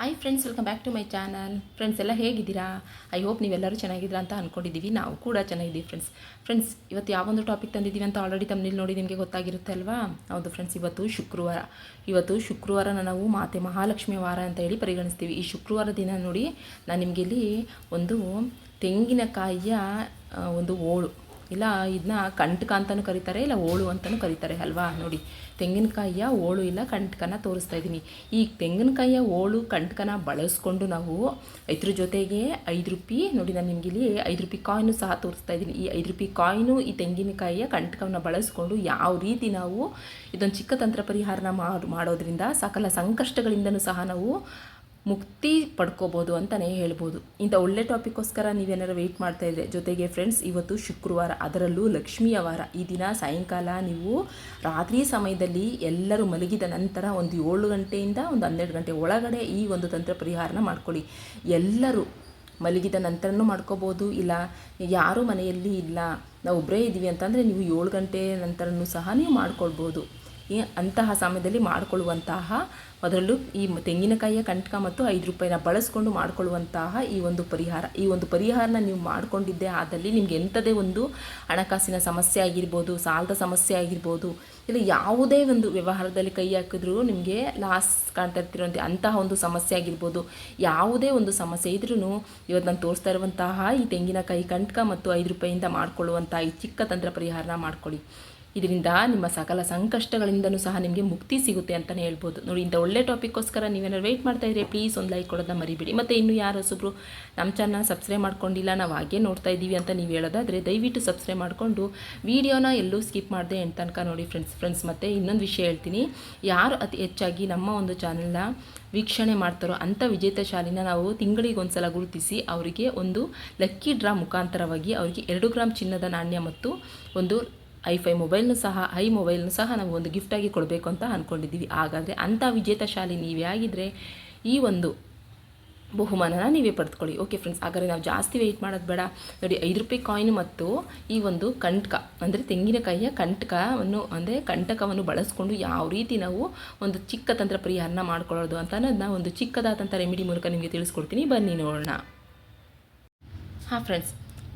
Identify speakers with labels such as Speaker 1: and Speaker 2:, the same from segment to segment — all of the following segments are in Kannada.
Speaker 1: Hi friends welcome back to my channel friends ಎಲ್ಲ ಹೇಗಿದ್ದೀರಾ? ಐ ಹೋಪ್ ನೀವೆಲ್ಲರೂ ಚೆನ್ನಾಗಿದ್ದೀರಾ ಅಂತ ಅಂದ್ಕೊಂಡಿದ್ದೀವಿ ನಾವು ಕೂಡ ಚೆನ್ನಾಗಿದ್ದೀವಿ ಫ್ರೆಂಡ್ಸ್ ಫ್ರೆಂಡ್ಸ್ ಇವತ್ತು ಯಾವೊಂದು ಟಾಪಿಕ್ ತಂದಿದ್ದೀವಿ ಅಂತ ಆಲ್ರೆಡಿ ತಮ್ಮಲ್ಲಿ ನೋಡಿ ನಿಮಗೆ ಗೊತ್ತಾಗಿರುತ್ತೆ ಅಲ್ವಾ? ಹೌದು ಫ್ರೆಂಡ್ಸ್ ಇವತ್ತು ಶುಕ್ರವಾರ. ಇವತ್ತು ಶುಕ್ರವಾರನ ನಾವು ಮಾತೆ ಮಹಾಲಕ್ಷ್ಮಿ ವಾರ ಅಂತ ಹೇಳಿ ಪರಿಗಣಿಸ್ತೀವಿ. ಈ ಶುಕ್ರವಾರ ದಿನ ನೋಡಿ ನಾನು ನಿಮಗೆ ಇಲ್ಲಿ ಒಂದು ತೆಂಗಿನಕಾಯಿಯ ಒಂದು ಓಳು. ಇಲ್ಲ ಇದನ್ನ ಕಂಟಕ ಅಂತಲೂ ಕರೀತಾರೆ, ಇಲ್ಲ ಓಳು ಅಂತಲೂ ಕರೀತಾರೆ ಅಲ್ವಾ? ನೋಡಿ, ತೆಂಗಿನಕಾಯಿಯ ಓಳು ಇಲ್ಲ, ಕಂಟಕನ ತೋರಿಸ್ತಾ ಇದ್ದೀನಿ. ಈ ತೆಂಗಿನಕಾಯಿಯ ಓಳು, ಕಂಟಕನ ಬಳಸ್ಕೊಂಡು ನಾವು ಇದ್ರ ಜೊತೆಗೆ ಐದು ರೂಪಾಯಿ ನೋಡಿ ನಾನು ನಿಮಗೆ ಇಲ್ಲಿ ಐದು ರೂಪಾಯಿ ಕಾಯಿನು ಸಹ ತೋರಿಸ್ತಾ ಇದ್ದೀನಿ. ಈ ಐದು ರೂಪಾಯಿ ಕಾಯಿನು ಈ ತೆಂಗಿನಕಾಯಿಯ ಕಂಟಕವನ್ನು ಬಳಸ್ಕೊಂಡು ಯಾವ ರೀತಿ ನಾವು ಇದೊಂದು ಚಿಕ್ಕ ತಂತ್ರ ಪರಿಹಾರನ ಮಾಡ್- ಮಾಡೋದ್ರಿಂದ ಸಕಲ ಸಂಕಷ್ಟಗಳಿಂದಲೂ ಸಹ ನಾವು ಮುಕ್ತಿ ಪಡ್ಕೋಬೋದು ಅಂತಲೇ ಹೇಳ್ಬೋದು. ಇಂಥ ಒಳ್ಳೆ ಟಾಪಿಕ್ಕೋಸ್ಕರ ನೀವೇನಾರು ವೆಯ್ಟ್ ಮಾಡ್ತಾ ಇದ್ರೆ, ಜೊತೆಗೆ ಫ್ರೆಂಡ್ಸ್ ಇವತ್ತು ಶುಕ್ರವಾರ, ಅದರಲ್ಲೂ ಲಕ್ಷ್ಮಿಯ ವಾರ ಈ ದಿನ ಸಾಯಂಕಾಲ ನೀವು ರಾತ್ರಿ ಸಮಯದಲ್ಲಿ ಎಲ್ಲರೂ ಮಲಗಿದ ನಂತರ ಒಂದು ಏಳು ಗಂಟೆಯಿಂದ ಒಂದು ಹನ್ನೆರಡು ಗಂಟೆ ಒಳಗಡೆ ಈ ಒಂದು ತಂತ್ರ ಪರಿಹಾರನ ಮಾಡ್ಕೊಳ್ಳಿ. ಎಲ್ಲರೂ ಮಲಗಿದ ನಂತರನೂ ಮಾಡ್ಕೋಬೋದು. ಇಲ್ಲ, ಯಾರೂ ಮನೆಯಲ್ಲಿ ಇಲ್ಲ ನಾವು ಒಬ್ಬರೇ ಇದ್ದೀವಿ ಅಂತಂದರೆ ನೀವು ಏಳು ಗಂಟೆ ನಂತರನೂ ಸಹ ನೀವು ಮಾಡ್ಕೊಳ್ಬೋದು. ಈ ಅಂತಹ ಸಮಯದಲ್ಲಿ ಮಾಡಿಕೊಳ್ಳುವಂತಹ ಅದರಲ್ಲೂ ಈ ತೆಂಗಿನಕಾಯಿಯ ಕಂಟಕ ಮತ್ತು ಐದು ರೂಪಾಯಿನ ಬಳಸ್ಕೊಂಡು ಮಾಡಿಕೊಳ್ಳುವಂತಹ ಈ ಒಂದು ಪರಿಹಾರ. ಈ ಒಂದು ಪರಿಹಾರನ ನೀವು ಮಾಡಿಕೊಂಡಿದ್ದೇ ಆದಲ್ಲಿ ನಿಮಗೆ ಎಂಥದೇ ಒಂದು ಹಣಕಾಸಿನ ಸಮಸ್ಯೆ ಆಗಿರ್ಬೋದು, ಸಾಲದ ಸಮಸ್ಯೆ ಆಗಿರ್ಬೋದು, ಇಲ್ಲ ಯಾವುದೇ ಒಂದು ವ್ಯವಹಾರದಲ್ಲಿ ಕೈ ಹಾಕಿದ್ರೂ ನಿಮಗೆ ಲಾಸ್ ಕಾಣ್ತಾ ಇರ್ತಿರೋಂಥ ಅಂತಹ ಒಂದು ಸಮಸ್ಯೆ ಆಗಿರ್ಬೋದು, ಯಾವುದೇ ಒಂದು ಸಮಸ್ಯೆ ಇದ್ರೂ ಇವತ್ತು ನಾನು ತೋರಿಸ್ತಾ ಇರುವಂತಹ ಈ ತೆಂಗಿನಕಾಯಿ ಕಂಟಕ ಮತ್ತು ಐದು ರೂಪಾಯಿಯಿಂದ ಮಾಡಿಕೊಳ್ಳುವಂತಹ ಈ ಚಿಕ್ಕ ತಂತ್ರ ಪರಿಹಾರನ ಮಾಡ್ಕೊಳ್ಳಿ. ಇದರಿಂದ ನಿಮ್ಮ ಸಕಲ ಸಂಕಷ್ಟಗಳಿಂದನೂ ಸಹ ನಿಮಗೆ ಮುಕ್ತಿ ಸಿಗುತ್ತೆ ಅಂತಲೇ ಹೇಳ್ಬೋದು. ನೋಡಿ, ಇಂಥ ಒಳ್ಳೆ ಟಾಪಿಕ್ಕೋಸ್ಕರ ನೀವೇನಾದ್ರು ವೆಯ್ಟ್ ಮಾಡ್ತಾ ಇದ್ರೆ ಪ್ಲೀಸ್ ಒಂದು ಲೈಕ್ ಕೊಡೋದನ್ನ ಮರಿಬೇಡಿ. ಮತ್ತು ಇನ್ನು ಯಾರು ಹೊಸಬ್ರು ನಮ್ಮ ಚಾನಲ್ ಸಬ್ಸ್ಕ್ರೈಬ್ ಮಾಡ್ಕೊಂಡಿಲ್ಲ, ನಾವು ಹಾಗೆ ನೋಡ್ತಾ ಇದ್ದೀವಿ ಅಂತ ನೀವು ಹೇಳೋದಾದರೆ ದಯವಿಟ್ಟು ಸಬ್ಸ್ಕ್ರೈಬ್ ಮಾಡಿಕೊಂಡು ವೀಡಿಯೋನ ಎಲ್ಲೂ ಸ್ಕಿಪ್ ಮಾಡಿದೆ ಅಂತ ತನಕ ನೋಡಿ ಫ್ರೆಂಡ್ಸ್ ಫ್ರೆಂಡ್ಸ್ ಮತ್ತು ಇನ್ನೊಂದು ವಿಷಯ ಹೇಳ್ತೀನಿ. ಯಾರು ಅತಿ ಹೆಚ್ಚಾಗಿ ನಮ್ಮ ಒಂದು ಚಾನಲ್ನ ವೀಕ್ಷಣೆ ಮಾಡ್ತಾರೋ ಅಂಥ ವಿಜೇತ ಶಾಲಿನ ನಾವು ತಿಂಗಳಿಗೆ ಒಂದು ಸಲ ಗುರುತಿಸಿ ಅವರಿಗೆ ಒಂದು ಲಕ್ಕಿ ಡ್ರಾ ಮುಖಾಂತರವಾಗಿ ಅವರಿಗೆ ಎರಡು ಗ್ರಾಮ್ ಚಿನ್ನದ ನಾಣ್ಯ ಮತ್ತು ಒಂದು ಐಫೈ ಮೊಬೈಲ್ನು ಸಹ ಐ ಮೊಬೈಲ್ನು ಸಹ ನಾವು ಒಂದು ಗಿಫ್ಟಾಗಿ ಕೊಡಬೇಕು ಅಂತ ಅಂದ್ಕೊಂಡಿದ್ದೀವಿ ಹಾಗಾದರೆ ಅಂಥ ವಿಜೇತ ಶಾಲೆ ನೀವೇ ಆಗಿದ್ದರೆ ಈ ಒಂದು ಬಹುಮಾನನ ನೀವೇ ಪಡೆದುಕೊಳ್ಳಿ. ಓಕೆ ಫ್ರೆಂಡ್ಸ್ ಹಾಗಾದರೆ ನಾವು ಜಾಸ್ತಿ ವೆಯ್ಟ್ ಮಾಡೋದು ಬೇಡ. ನೋಡಿ, ಐದು ರೂಪಾಯಿ ಕಾಯಿನ್ ಮತ್ತು ಈ ಒಂದು ಕಂಟಕ, ಅಂದರೆ ತೆಂಗಿನಕಾಯಿಯ ಕಂಟಕವನ್ನು, ಅಂದರೆ ಕಂಟಕವನ್ನು ಬಳಸ್ಕೊಂಡು ಯಾವ ರೀತಿ ನಾವು ಒಂದು ಚಿಕ್ಕ ತಂತ್ರ ಪರಿಹಾರನ ಮಾಡ್ಕೊಳ್ಳೋದು ಅಂತ ಅನ್ನೋದನ್ನ ಒಂದು ಚಿಕ್ಕದಾದಂಥ ರೆಮಿಡಿ ಮೂಲಕ ನಿಮಗೆ ತಿಳಿಸ್ಕೊಡ್ತೀನಿ. ಬನ್ನಿ ನೋಡೋಣ. ಹಾಂ ಫ್ರೆಂಡ್ಸ್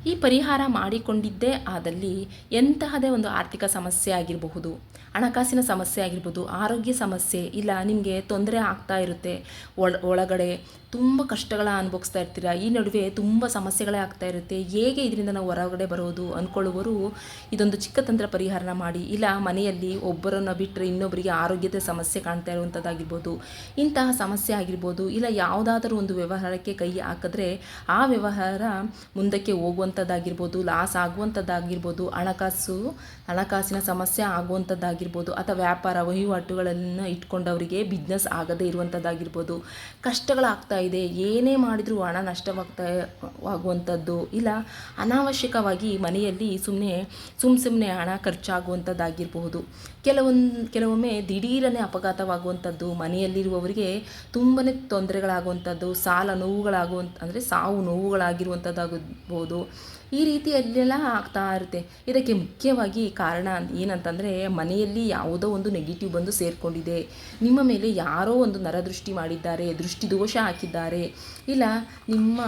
Speaker 1: ಈ ಪರಿಹಾರ ಮಾಡಿಕೊಂಡಿದ್ದೇ ಆದಲ್ಲಿ ಎಂತಹದೇ ಒಂದು ಆರ್ಥಿಕ ಸಮಸ್ಯೆ ಆಗಿರಬಹುದು, ಹಣಕಾಸಿನ ಸಮಸ್ಯೆ ಆಗಿರ್ಬೋದು ಆರೋಗ್ಯ ಸಮಸ್ಯೆ, ಇಲ್ಲ ನಿಮಗೆ ತೊಂದರೆ ಆಗ್ತಾ ಇರುತ್ತೆ, ಒಳ, ಒಳಗಡೆ ತುಂಬ ಕಷ್ಟಗಳ ಅನುಭವಿಸ್ತಾ ಇರ್ತೀರ? ಈ ನಡುವೆ ತುಂಬ ಸಮಸ್ಯೆಗಳೇ ಆಗ್ತಾ ಇರುತ್ತೆ. ಹೇಗೆ ಇದರಿಂದ ನಾವು ಹೊರಗಡೆ ಬರೋದು ಅಂದ್ಕೊಳ್ಳುವರು ಇದೊಂದು ಚಿಕ್ಕ ತಂತ್ರ ಪರಿಹಾರನ ಮಾಡಿ, ಇಲ್ಲ ಮನೆಯಲ್ಲಿ ಒಬ್ಬರನ್ನು ಬಿಟ್ಟರೆ ಇನ್ನೊಬ್ಬರಿಗೆ ಆರೋಗ್ಯದ ಸಮಸ್ಯೆ ಕಾಣ್ತಾ ಇರುವಂಥದ್ದಾಗಿರ್ಬೋದು, ಇಂತಹ ಸಮಸ್ಯೆ ಆಗಿರ್ಬೋದು, ಇಲ್ಲ ಯಾವುದಾದ್ರೂ ಒಂದು ವ್ಯವಹಾರಕ್ಕೆ ಕೈ ಹಾಕಿದ್ರೆ ಆ ವ್ಯವಹಾರ ಮುಂದಕ್ಕೆ ಹೋಗುವಂಥದ್ದಾಗಿರ್ಬೋದು, ಲಾಸ್ ಆಗುವಂಥದ್ದಾಗಿರ್ಬೋದು, ಹಣಕಾಸು, ಹಣಕಾಸಿನ ಸಮಸ್ಯೆ ಆಗುವಂಥದ್ದಾಗಿರ್ಬೋದು, ಅಥವಾ ವ್ಯಾಪಾರ ವಹಿವಾಟುಗಳನ್ನು ಇಟ್ಕೊಂಡವರಿಗೆ ಬಿಸ್ನೆಸ್ ಆಗದೇ ಇರುವಂಥದ್ದಾಗಿರ್ಬೋದು. ಕಷ್ಟಗಳಾಗ್ತಾ ಇದೆ, ಏನೇ ಮಾಡಿದರೂ ಹಣ ನಷ್ಟವಾಗ್ತಾ, ಆಗುವಂಥದ್ದು ಇಲ್ಲ. ಅನಾವಶ್ಯಕವಾಗಿ ಮನೆಯಲ್ಲಿ ಸುಮ್ಮನೆ ಸುಮ್ಮ ಸುಮ್ಮನೆ ಹಣ ಖರ್ಚಾಗುವಂಥದ್ದಾಗಿರಬಹುದು. ಕೆಲವೊಂದು ಕೆಲವೊಮ್ಮೆ ದಿಢೀರನೆ ಅಪಘಾತವಾಗುವಂಥದ್ದು, ಮನೆಯಲ್ಲಿರುವವರಿಗೆ ತುಂಬಾ ತೊಂದರೆಗಳಾಗುವಂಥದ್ದು, ಸಾಲ ನೋವುಗಳಾಗುವಂಥ ಅಂದರೆ ಸಾವು ನೋವುಗಳಾಗಿರುವಂಥದ್ದಾಗಬಹುದು. ಈ ರೀತಿ ಅಲ್ಲೆಲ್ಲ ಆಗ್ತಾ ಇರುತ್ತೆ. ಇದಕ್ಕೆ ಮುಖ್ಯವಾಗಿ ಕಾರಣ ಏನಂತಂದರೆ ಮನೆಯಲ್ಲಿ ಯಾವುದೋ ಒಂದು ನೆಗೆಟಿವ್ ಬಂದು ಸೇರಿಕೊಂಡಿದೆ. ನಿಮ್ಮ ಮೇಲೆ ಯಾರೋ ಒಂದು ನರದೃಷ್ಟಿ ಮಾಡಿದ್ದಾರೆ, ದೃಷ್ಟಿ ದೋಷ ಹಾಕಿದ್ದಾರೆ. ಇಲ್ಲ, ನಿಮ್ಮ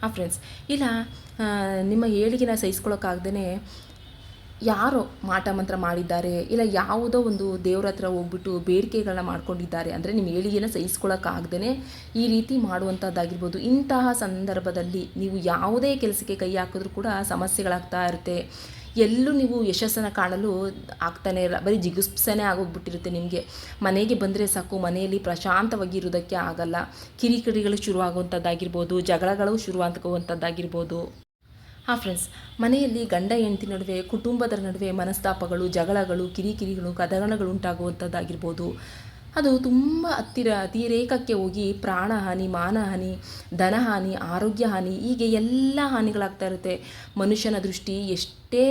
Speaker 1: ಹಾಂ ಫ್ರೆಂಡ್ಸ್ ಇಲ್ಲ ನಿಮ್ಮ ಏಳಿಗೆನ ಸಹಿಸ್ಕೊಳ್ಳೋಕ್ಕಾಗ್ದೇ ಯಾರೋ ಮಾಟ ಮಂತ್ರ ಮಾಡಿದ್ದಾರೆ, ಇಲ್ಲ ಯಾವುದೋ ಒಂದು ದೇವ್ರ ಹತ್ರ ಹೋಗ್ಬಿಟ್ಟು ಬೇಡಿಕೆಗಳನ್ನ ಮಾಡ್ಕೊಂಡಿದ್ದಾರೆ ಅಂದರೆ ನಿಮ್ಮ ಏಳಿಗೆನ ಸಹಿಸ್ಕೊಳ್ಳೋಕ್ಕಾಗ್ದೇ ಈ ರೀತಿ ಮಾಡುವಂಥದ್ದಾಗಿರ್ಬೋದು ಇಂತಹ ಸಂದರ್ಭದಲ್ಲಿ ನೀವು ಯಾವುದೇ ಕೆಲಸಕ್ಕೆ ಕೈ ಹಾಕಿದ್ರೂ ಕೂಡ ಸಮಸ್ಯೆಗಳಾಗ್ತಾ ಇರುತ್ತೆ. ಎಲ್ಲೂ ನೀವು ಯಶಸ್ಸನ್ನು ಕಾಣಲು ಆಗ್ತಾನೆ ಇಲ್ಲ. ಬರೀ ಜಿಗುಪ್ಸೆನೇ ಆಗೋಗ್ಬಿಟ್ಟಿರುತ್ತೆ ನಿಮಗೆ. ಮನೆಗೆ ಬಂದರೆ ಸಾಕು, ಮನೆಯಲ್ಲಿ ಪ್ರಶಾಂತವಾಗಿ ಇರೋದಕ್ಕೆ ಆಗಲ್ಲ. ಕಿರಿಕಿರಿಗಳು ಶುರುವಾಗುವಂಥದ್ದಾಗಿರ್ಬೋದು ಜಗಳಗಳು ಶುರುವಾಗುವಂಥದ್ದಾಗಿರ್ಬೋದು ಹಾಂ ಫ್ರೆಂಡ್ಸ್ ಮನೆಯಲ್ಲಿ ಗಂಡ ಹೆಂಡತಿ ನಡುವೆ ಕುಟುಂಬದರ ನಡುವೆ ಮನಸ್ತಾಪಗಳು, ಜಗಳಗಳು, ಕಿರಿಕಿರಿಗಳು ಕದಗಣಗಳು ಉಂಟಾಗುವಂಥದ್ದಾಗಿರ್ಬೋದು ಅದು ತುಂಬ ಹತ್ತಿರ ಅತಿರೇಕಕ್ಕೆ ಹೋಗಿ ಪ್ರಾಣಹಾನಿ ಮಾನಹಾನಿ ಧನಹಾನಿ ಆರೋಗ್ಯ ಹಾನಿ, ಹೀಗೆ ಎಲ್ಲ ಹಾನಿಗಳಾಗ್ತಾ ಇರುತ್ತೆ. ಮನುಷ್ಯನ ದೃಷ್ಟಿ ಎಷ್ಟೇ,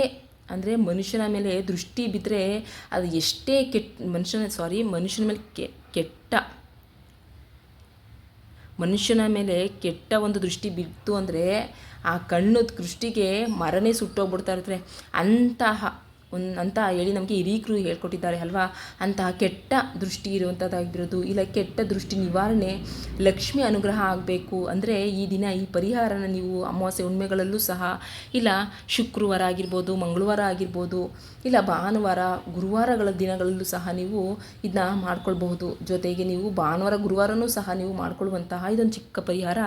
Speaker 1: ಅಂದರೆ ಮನುಷ್ಯನ ಮೇಲೆ ದೃಷ್ಟಿ ಬಿದ್ದರೆ ಅದು ಎಷ್ಟೇ ಕೆಟ್ಟ ಮನುಷ್ಯನ ಸಾರಿ ಮನುಷ್ಯನ ಮೇಲೆ ಕೆಟ್ಟ ಮನುಷ್ಯನ ಮೇಲೆ ಕೆಟ್ಟ ಒಂದು ದೃಷ್ಟಿ ಬಿತ್ತು ಅಂದರೆ ಆ ಕಣ್ಣು ದೃಷ್ಟಿಗೆ ಮರನೇ ಸುಟ್ಟೋಗ್ಬಿಡ್ತಾ ಇರ್ತಾರೆ ಅಂತಹ ಒಂದು ಅಂತ ಹೇಳಿ ನಮಗೆ ಹಿರೀಕರು ಹೇಳ್ಕೊಟ್ಟಿದ್ದಾರೆ ಅಲ್ವಾ? ಅಂತಹ ಕೆಟ್ಟ ದೃಷ್ಟಿ ಇರುವಂಥದ್ದಾಗಿರೋದು ಇಲ್ಲ ಕೆಟ್ಟ ದೃಷ್ಟಿ ನಿವಾರಣೆ ಲಕ್ಷ್ಮಿ ಅನುಗ್ರಹ ಆಗಬೇಕು ಅಂದರೆ ಈ ದಿನ ಈ ಪರಿಹಾರನ ನೀವು ಅಮಾವಾಸ್ಯೆ ಹುಣ್ಮೆಗಳಲ್ಲೂ ಸಹ, ಇಲ್ಲ ಶುಕ್ರವಾರ ಆಗಿರ್ಬೋದು, ಮಂಗಳವಾರ ಆಗಿರ್ಬೋದು, ಇಲ್ಲ ಭಾನುವಾರ, ಗುರುವಾರಗಳ ದಿನಗಳಲ್ಲೂ ಸಹ ನೀವು ಇದನ್ನ ಮಾಡ್ಕೊಳ್ಬಹುದು. ಜೊತೆಗೆ ನೀವು ಭಾನುವಾರ, ಗುರುವಾರನೂ ಸಹ ನೀವು ಮಾಡ್ಕೊಳ್ಳುವಂತಹ ಇದೊಂದು ಚಿಕ್ಕ ಪರಿಹಾರ,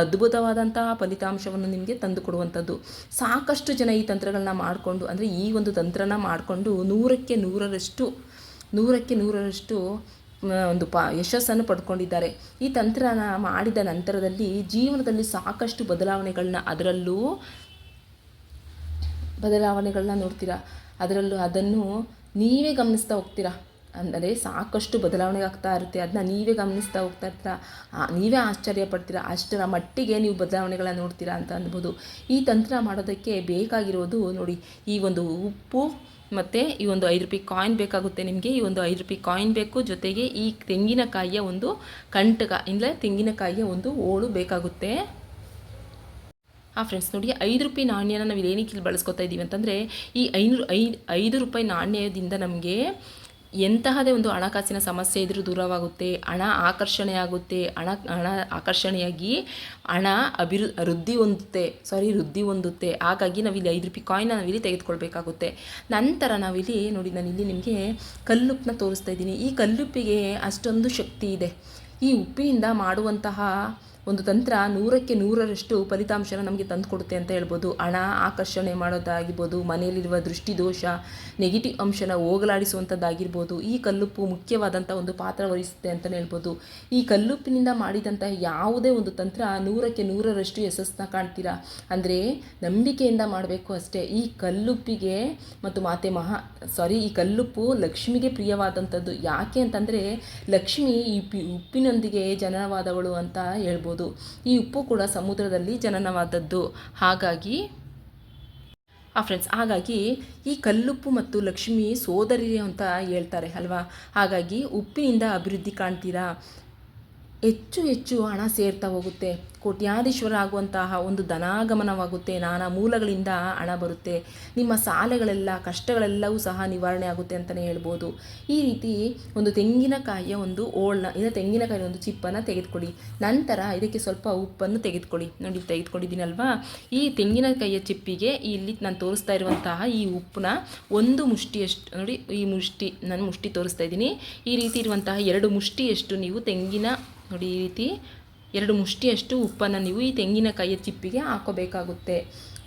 Speaker 1: ಅದ್ಭುತವಾದಂತಹ ಫಲಿತಾಂಶವನ್ನು ನಿಮಗೆ ತಂದುಕೊಡುವಂಥದ್ದು. ಸಾಕಷ್ಟು ಜನ ಈ ತಂತ್ರಗಳನ್ನ ಮಾಡಿಕೊಂಡು, ಅಂದರೆ ಈ ಒಂದು ತಂತ್ರನ ಮಾಡಿಕೊಂಡು ನೂರಕ್ಕೆ ನೂರರಷ್ಟು ನೂರಕ್ಕೆ ನೂರರಷ್ಟು ಒಂದು ಪ, ಯಶಸ್ಸನ್ನು ಪಡ್ಕೊಂಡಿದ್ದಾರೆ. ಈ ತಂತ್ರನ ಮಾಡಿದ ನಂತರದಲ್ಲಿ ಜೀವನದಲ್ಲಿ ಸಾಕಷ್ಟು ಬದಲಾವಣೆಗಳನ್ನ ಅದರಲ್ಲೂ, ಬದಲಾವಣೆಗಳನ್ನ ನೋಡ್ತೀರಾ? ಅದರಲ್ಲೂ ಅದನ್ನು ನೀವೇ ಗಮನಿಸ್ತಾ ಹೋಗ್ತೀರಾ? ಅಂದರೆ ಸಾಕಷ್ಟು ಬದಲಾವಣೆ ಆಗ್ತಾ ಇರುತ್ತೆ. ಅದನ್ನ ನೀವೇ ಗಮನಿಸ್ತಾ ಹೋಗ್ತಾ ಇರ್ತೀರಾ? ನೀವೇ ಆಶ್ಚರ್ಯ ಪಡ್ತೀರಾ? ಅಷ್ಟರ ಮಟ್ಟಿಗೆ ನೀವು ಬದಲಾವಣೆಗಳನ್ನ ನೋಡ್ತೀರಾ ಅಂತ ಅನ್ಬೋದು. ಈ ತಂತ್ರ ಮಾಡೋದಕ್ಕೆ ಬೇಕಾಗಿರೋದು ನೋಡಿ, ಈ ಒಂದು ಉಪ್ಪು ಮತ್ತು ಈ ಒಂದು ಐದು ರೂಪಾಯಿ ಕಾಯಿನ್ ಬೇಕಾಗುತ್ತೆ ನಿಮಗೆ. ಈ ಒಂದು ಐದು ರೂಪಾಯಿ ಕಾಯಿನ್ ಬೇಕು. ಜೊತೆಗೆ ಈ ತೆಂಗಿನಕಾಯಿಯ ಒಂದು ಕಂಟಕ, ಇಲ್ಲ ತೆಂಗಿನಕಾಯಿಯ ಒಂದು ಓಳು ಬೇಕಾಗುತ್ತೆ. ಆ ಫ್ರೆಂಡ್ಸ್ ನೋಡಿ, ಐದು ರೂಪಾಯಿ ನಾಣ್ಯನ ನಾವು ಏನಕ್ಕೆ ಇಲ್ಲಿ ಬಳಸ್ಕೊತಾ ಇದ್ದೀವಿ ಅಂತಂದರೆ, ಈ ಐನೂರು ಐದು ಐದು ರೂಪಾಯಿ ನಾಣ್ಯದಿಂದ ನಮಗೆ ಎಂತಹದೇ ಒಂದು ಹಣಕಾಸಿನ ಸಮಸ್ಯೆ ಇದ್ರೂ ದೂರವಾಗುತ್ತೆ, ಹಣ ಆಕರ್ಷಣೆ ಆಗುತ್ತೆ ಹಣ ಹಣ ಆಕರ್ಷಣೆಯಾಗಿ ಹಣ ಅಭಿವೃ, ವೃದ್ಧಿ ಹೊಂದುತ್ತೆ ಸಾರಿ ವೃದ್ಧಿ ಹೊಂದುತ್ತೆ. ಹಾಗಾಗಿ ನಾವಿಲ್ಲಿ ಐದು ರೂಪಾಯಿ ಕಾಯಿನ ನಾವಿಲ್ಲಿ ತೆಗೆದುಕೊಳ್ಬೇಕಾಗುತ್ತೆ. ನಂತರ ನಾವಿಲ್ಲಿ ನೋಡಿ ನಾನು ಇಲ್ಲಿ ನಿಮಗೆ ಕಲ್ಲುಪ್ಪನ್ನ ತೋರಿಸ್ತಾ ಇದ್ದೀನಿ. ಈ ಕಲ್ಲುಪ್ಪಿಗೆ ಅಷ್ಟೊಂದು ಶಕ್ತಿ ಇದೆ. ಈ ಉಪ್ಪಿನಿಂದ ಮಾಡುವಂತಹ ಒಂದು ತಂತ್ರ ನೂರಕ್ಕೆ ನೂರರಷ್ಟು ಫಲಿತಾಂಶನ ನಮಗೆ ತಂದುಕೊಡುತ್ತೆ ಅಂತ ಹೇಳ್ಬೋದು. ಹಣ ಆಕರ್ಷಣೆ ಮಾಡೋದಾಗಿರ್ಬೋದು, ಮನೆಯಲ್ಲಿರುವ ದೃಷ್ಟಿದೋಷ ನೆಗೆಟಿವ್ ಅಂಶನ ಹೋಗಲಾಡಿಸುವಂಥದ್ದಾಗಿರ್ಬೋದು, ಈ ಕಲ್ಲುಪ್ಪು ಮುಖ್ಯವಾದಂಥ ಒಂದು ಪಾತ್ರ ವಹಿಸುತ್ತೆ ಅಂತಲೇ ಹೇಳ್ಬೋದು. ಈ ಕಲ್ಲುಪ್ಪಿನಿಂದ ಮಾಡಿದಂಥ ಯಾವುದೇ ಒಂದು ತಂತ್ರ ನೂರಕ್ಕೆ ನೂರರಷ್ಟು ಯಶಸ್ಸನ್ನ ಕಾಣ್ತೀರಾ? ಅಂದರೆ ನಂಬಿಕೆಯಿಂದ ಮಾಡಬೇಕು ಅಷ್ಟೇ. ಈ ಕಲ್ಲುಪ್ಪಿಗೆ ಮತ್ತು ಮಾತೆ ಮಹಾ ಸಾರಿ ಈ ಕಲ್ಲುಪ್ಪು ಲಕ್ಷ್ಮಿಗೆ ಪ್ರಿಯವಾದಂಥದ್ದು ಯಾಕೆ ಅಂತಂದರೆ ಲಕ್ಷ್ಮಿ ಈ ಉಪ್ಪಿನೊಂದಿಗೆ ಜನನವಾದವಳು ಅಂತ ಹೇಳ್ಬೋದು. ಈ ಉಪ್ಪು ಕೂಡ ಸಮುದ್ರದಲ್ಲಿ ಜನನವಾದದ್ದು. ಹಾಗಾಗಿ, ಆ ಫ್ರೆಂಡ್ಸ್ ಹಾಗಾಗಿ ಈ ಕಲ್ಲುಪ್ಪು ಮತ್ತು ಲಕ್ಷ್ಮಿ ಸೋದರಿ ಅಂತ ಹೇಳ್ತಾರೆ ಅಲ್ವಾ? ಹಾಗಾಗಿ ಉಪ್ಪಿನಿಂದ ಅಭಿವೃದ್ಧಿ ಕಾಣ್ತೀರಾ? ಹೆಚ್ಚು ಹೆಚ್ಚು ಹಣ ಸೇರ್ತಾ ಹೋಗುತ್ತೆ. ಕೋಟ್ಯಾಧೀಶ್ವರ ಆಗುವಂತಹ ಒಂದು ಧನಾಗಮನವಾಗುತ್ತೆ. ನಾನಾ ಮೂಲಗಳಿಂದ ಹಣ ಬರುತ್ತೆ. ನಿಮ್ಮ ಸಾಲೆಗಳೆಲ್ಲ, ಕಷ್ಟಗಳೆಲ್ಲವೂ ಸಹ ನಿವಾರಣೆ ಆಗುತ್ತೆ ಅಂತಲೇ ಹೇಳ್ಬೋದು. ಈ ರೀತಿ ಒಂದು ತೆಂಗಿನಕಾಯಿಯ ಒಂದು ಓಳನ್ನ ಇಲ್ಲ ತೆಂಗಿನಕಾಯಿಯ ಒಂದು ಚಿಪ್ಪನ್ನು ತೆಗೆದುಕೊಳ್ಳಿ. ನಂತರ ಇದಕ್ಕೆ ಸ್ವಲ್ಪ ಉಪ್ಪನ್ನು ತೆಗೆದುಕೊಳ್ಳಿ. ನೋಡಿ, ತೆಗೆದುಕೊಂಡಿದ್ದೀನಲ್ವಾ? ಈ ತೆಂಗಿನಕಾಯಿಯ ಚಿಪ್ಪಿಗೆ ಇಲ್ಲಿ ನಾನು ತೋರಿಸ್ತಾ ಇರುವಂತಹ ಈ ಉಪ್ಪನ್ನ ಒಂದು ಮುಷ್ಟಿಯಷ್ಟು, ನೋಡಿ, ಈ ಮುಷ್ಟಿ, ನಾನು ಮುಷ್ಟಿ ತೋರಿಸ್ತಾ ಇದ್ದೀನಿ. ಈ ರೀತಿ ಇರುವಂತಹ ಎರಡು ಮುಷ್ಟಿಯಷ್ಟು ನೀವು ತೆಂಗಿನ ನೋಡಿ ಈ ರೀತಿ ಎರಡು ಮುಷ್ಟಿಯಷ್ಟು ಉಪ್ಪನ್ನು ನೀವು ಈ ತೆಂಗಿನಕಾಯಿಯ ಚಿಪ್ಪಿಗೆ ಹಾಕೋಬೇಕಾಗುತ್ತೆ.